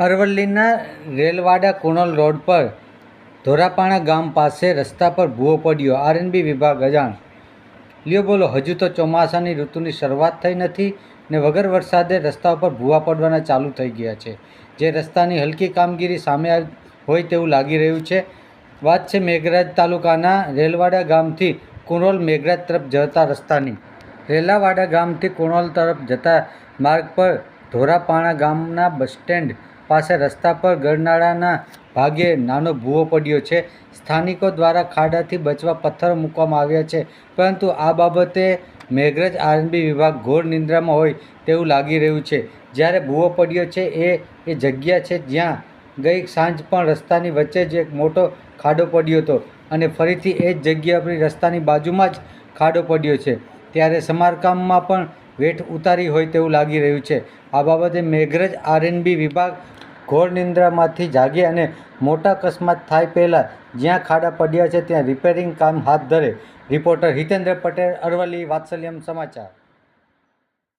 અરવલ્લીના રેલવાડા કુણલ રોડ પર ધોરાપાણા ગામ પાસે રસ્તા પર ભૂવો પડ્યો. આરએનબી વિભાગ અજાણ. લ્યો બોલો, હજુ તો ચોમાસાની ઋતુની શરૂઆત થઈ નથી ને વગર વરસાદે રસ્તા ઉપર ભૂવા પડવાના ચાલુ થઈ ગયા છે. જે રસ્તાની હલકી કામગીરી સામે હોય તેવું લાગી રહ્યું છે. વાત છે મેઘરાજ તાલુકાના રેલવાડા ગામથી કુણોલ મેઘરાજ તરફ જતા રસ્તાની. રેલાવાડા ગામથી કુણોલ તરફ જતા માર્ગ પર ધોરાપાણા ગામના બસ સ્ટેન્ડ પાસે રસ્તા પર ગરનાળાના ભાગે નાનો ભૂવો પડ્યો છે. સ્થાનિકો દ્વારા ખાડાથી બચવા પથ્થરો મૂકવામાં આવ્યા છે. પરંતુ આ બાબતે મેઘરજ આરએનબી વિભાગ ઘોર નિંદ્રામાં હોય તેવું લાગી રહ્યું છે. જ્યારે ભૂવો પડ્યો છે એ એ જગ્યા છે જ્યાં ગઈ સાંજ પણ રસ્તાની વચ્ચે જ એક મોટો ખાડો પડ્યો હતો અને ફરીથી એ જ જગ્યા પર રસ્તાની બાજુમાં જ ખાડો પડ્યો છે. ત્યારે સમારકામમાં પણ વેઠ ઉતારી હોય તેવું લાગી રહ્યું છે. આ બાબતે મેઘરજ આરએનબી વિભાગ ઘોર નિંદ્રામાંથી જાગે અને મોટા અકસ્માત થાય પહેલાં જ્યાં ખાડા પડ્યા છે ત્યાં રિપેરિંગ કામ હાથ ધરે. રિપોર્ટર હિતેન્દ્ર પટેલ, અરવલ્લી, વાત્સલ્યમ સમાચાર.